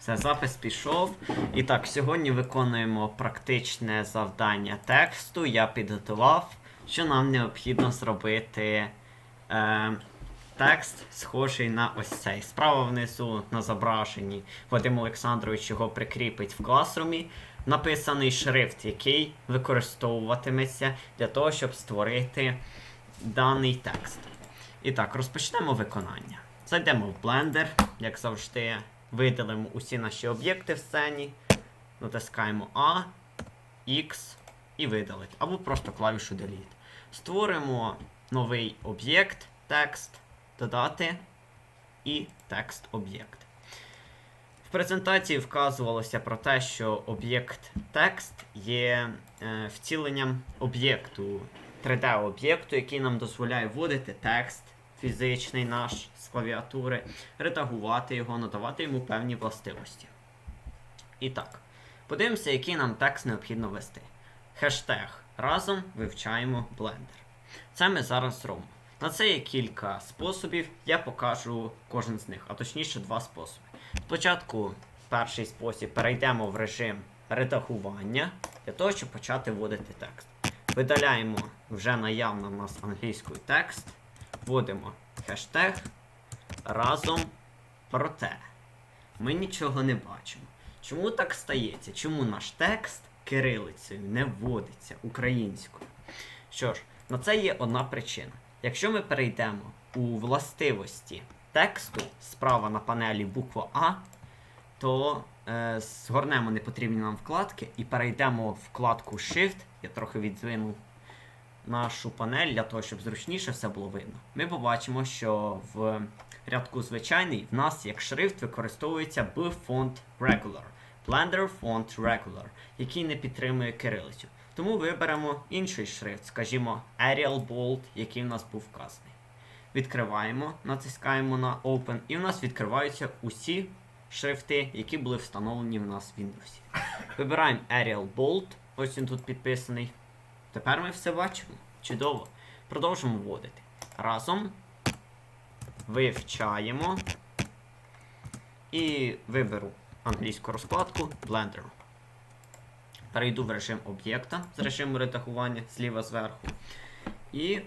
Все, запис пішов. І так, сьогодні виконуємо практичне завдання тексту. Я підготував, що нам необхідно зробити е, текст, схожий на ось цей. Справа внизу на зображенні Вадим Олександрович його прикріпить в класрумі. Написаний шрифт, який використовуватиметься для того, щоб створити даний текст. І так, розпочнемо виконання. Зайдемо в Blender, як завжди, видалимо усі наші об'єкти в сцені, натискаємо A, X і видалити, або просто клавішу Delete. Створимо новий об'єкт, текст, додати і текст об'єкт. В презентації вказувалося про те, що об'єкт текст є е, втіленням об'єкту, 3D-об'єкту, який нам дозволяє вводити текст фізичний наш з клавіатури, редагувати його, надавати йому певні властивості. І так, подивимося, який нам текст необхідно ввести. Хештег разом вивчаємо Blender. Це ми зараз зробимо. На це є кілька способів, я покажу кожен з них, а точніше два способи. Спочатку, перший спосіб, перейдемо в режим редагування для того, щоб почати вводити текст. Видаляємо вже наявно в нас англійською текст, вводимо хештег разом проте. Ми нічого не бачимо. Чому так стається? Чому наш текст кирилицею не вводиться українською? Що ж, на це є одна причина. Якщо ми перейдемо у властивості тексту справа на панелі буква А, то е, згорнемо непотрібні нам вкладки і перейдемо в вкладку Shift. Я трохи відзвинув нашу панель для того, щоб зручніше все було видно. Ми побачимо, що в рядку звичайний в нас як шрифт використовується B-Font Regular. Blender Font Regular, який не підтримує кирилицю. Тому виберемо інший шрифт, скажімо, Arial Bold, який в нас був вказаний. Відкриваємо, натискаємо на Open, і в нас відкриваються усі шрифти, які були встановлені в нас в Windows. Вибираємо Arial Bold, ось він тут підписаний. Тепер ми все бачимо. Чудово. Продовжимо вводити. Разом вивчаємо і виберу англійську розкладку Blender. Перейду в режим об'єкта з режиму редагування зліва зверху. І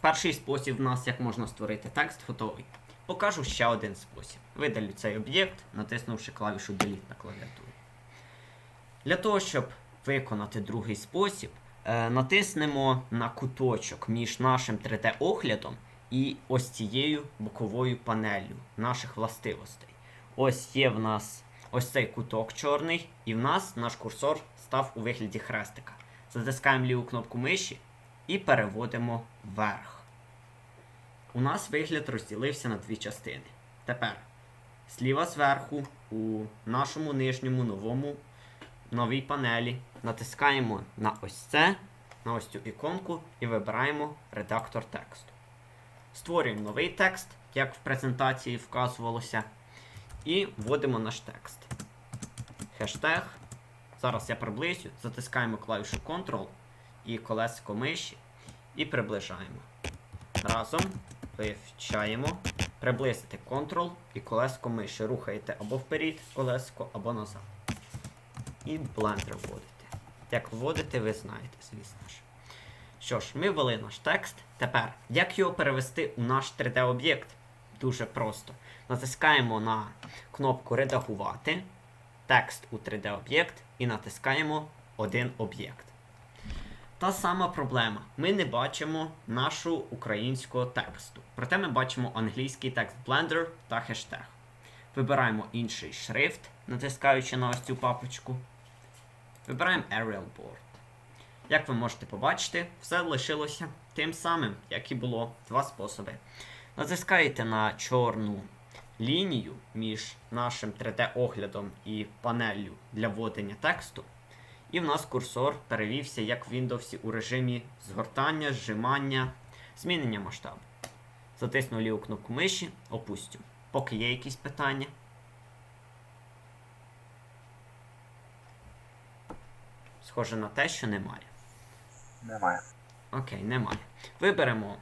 перший спосіб в нас, як можна створити текст, готовий. Покажу ще один спосіб. Видалю цей об'єкт, натиснувши клавішу Delete на клавіатурі. Для того, щоб виконати другий спосіб, натиснемо на куточок між нашим 3D-оглядом і ось цією боковою панеллю наших властивостей. Ось є в нас ось цей куток чорний, і в нас наш курсор став у вигляді хрестика. Затискаємо ліву кнопку миші і переводимо вверх. У нас вигляд розділився на дві частини. Тепер зліва зверху у нашому нижньому новому новій панелі натискаємо на ось це, на ось цю іконку і вибираємо редактор тексту. Створюємо новий текст, як в презентації вказувалося, і вводимо наш текст. Хештег. Зараз я приблизю, затискаємо клавішу Ctrl і колесико миші і приближаємо. Разом вивчаємо, приблизити Ctrl і колесико миші. Рухаєте або вперед колесико, або назад. І Blender вводите. Як вводите, ви знаєте, звісно ж. Що ж, ми ввели наш текст. Тепер, як його перевести у наш 3D-об'єкт? Дуже просто. Натискаємо на кнопку Редагувати, текст у 3D-об'єкт і натискаємо один об'єкт. Та сама проблема. Ми не бачимо нашу українського тексту. Проте ми бачимо англійський текст Blender та хештег. Вибираємо інший шрифт, натискаючи на ось цю папочку. Вибираємо Arial Board. Як ви можете побачити, все лишилося тим самим, як і було два способи. Натискаєте на чорну лінію між нашим 3D-оглядом і панеллю для вводення тексту. І в нас курсор перевівся, як в Windows, у режимі згортання, зжимання, змінення масштабу. Затисну ліву кнопку миші, опустю. Поки є якісь питання. Схоже на те, що немає. Немає. Окей, немає. Виберемо,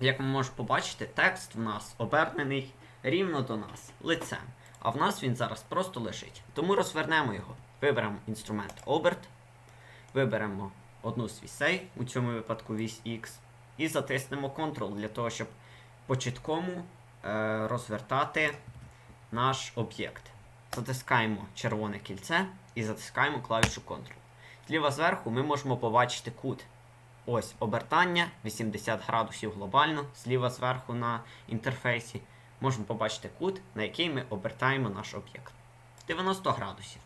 як ми можемо побачити, текст в нас обернений рівно до нас лицем. А в нас він зараз просто лежить. Тому розвернемо його. Виберемо інструмент оберт, виберемо одну з вісей, у цьому випадку вісь X, і затиснемо Ctrl для того, щоб по чіткому е, розвертати наш об'єкт. Затискаємо червоне кільце і затискаємо клавішу Ctrl. Зліва зверху ми можемо побачити кут. Ось обертання 80 градусів глобально, зліва зверху на інтерфейсі. Можемо побачити кут, на який ми обертаємо наш об'єкт. 90 градусів.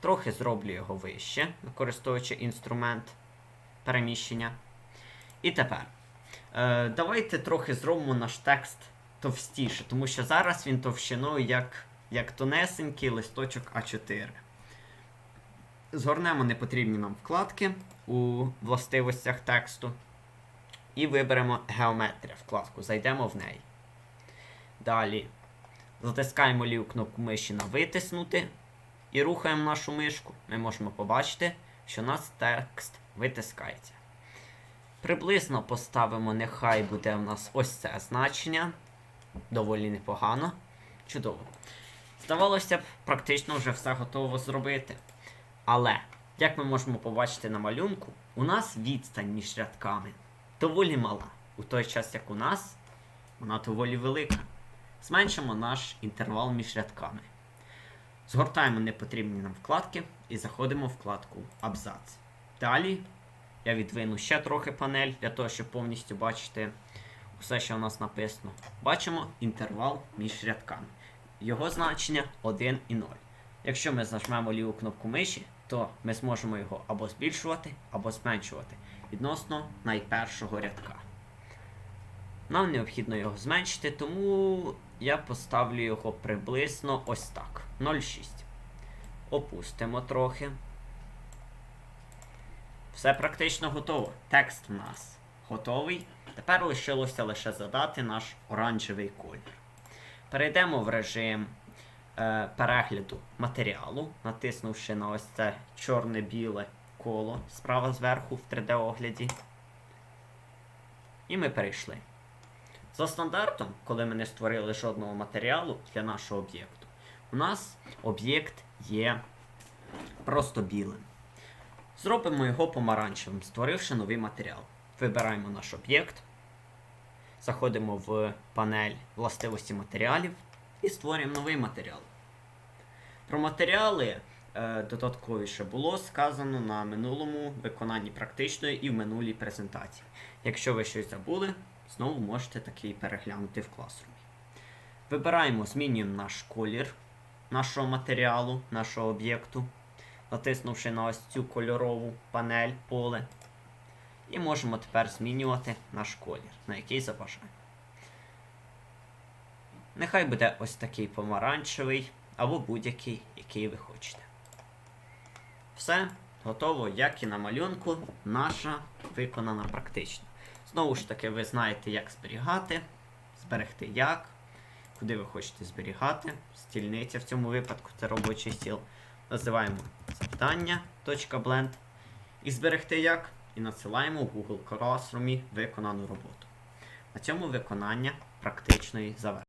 Трохи зроблю його вище, використовуючи інструмент переміщення. І тепер. Е, давайте трохи зробимо наш текст товстіше, тому що зараз він товщиною як, як тонесенький листочок А4. Згорнемо непотрібні нам вкладки у властивостях тексту. І виберемо геометрія вкладку. Зайдемо в неї. Далі затискаємо ліву кнопку миші на витиснути. І рухаємо нашу мишку. Ми можемо побачити, що у нас текст витискається. Приблизно поставимо, нехай буде в нас ось це значення. Доволі непогано. Чудово. Здавалося б, практично вже все готово зробити. Але, як ми можемо побачити на малюнку, у нас відстань між рядками доволі мала. У той час, як у нас, вона доволі велика. Зменшимо наш інтервал між рядками. Згортаємо непотрібні нам вкладки і заходимо в вкладку Абзац. Далі я відвину ще трохи панель для того, щоб повністю бачити все, що у нас написано. Бачимо інтервал між рядками. Його значення 1 і 0. Якщо ми зажмемо ліву кнопку миші, то ми зможемо його або збільшувати, або зменшувати відносно найпершого рядка. Нам необхідно його зменшити, тому я поставлю його приблизно ось так. 0,6. Опустимо трохи. Все практично готово. Текст у нас готовий. Тепер лишилося лише задати наш оранжевий колір. Перейдемо в режим е, перегляду матеріалу, натиснувши на ось це чорне-біле коло справа зверху в 3D-огляді. І ми перейшли. За стандартом, коли ми не створили жодного матеріалу для нашого об'єкту, у нас об'єкт є просто білим. Зробимо його помаранчевим, створивши новий матеріал. Вибираємо наш об'єкт, заходимо в панель властивості матеріалів і створюємо новий матеріал. Про матеріали е, додатковіше було сказано на минулому виконанні практичної і в минулій презентації. Якщо ви щось забули, знову можете такий переглянути в класрумі. Вибираємо, змінюємо наш колір нашого матеріалу, нашого об'єкту, натиснувши на ось цю кольорову панель поле. І можемо тепер змінювати наш колір, на який забажаємо. Нехай буде ось такий помаранчевий або будь-який, який ви хочете. Все, готово, як і на малюнку, наша виконана практично. Знову ж таки, ви знаєте, як зберігати, зберегти як, куди ви хочете зберігати. Стільниця в цьому випадку це робочий стіл. Називаємо завдання.blend і зберегти як. І надсилаємо в Google Classroom виконану роботу. На цьому виконання практичної завершено.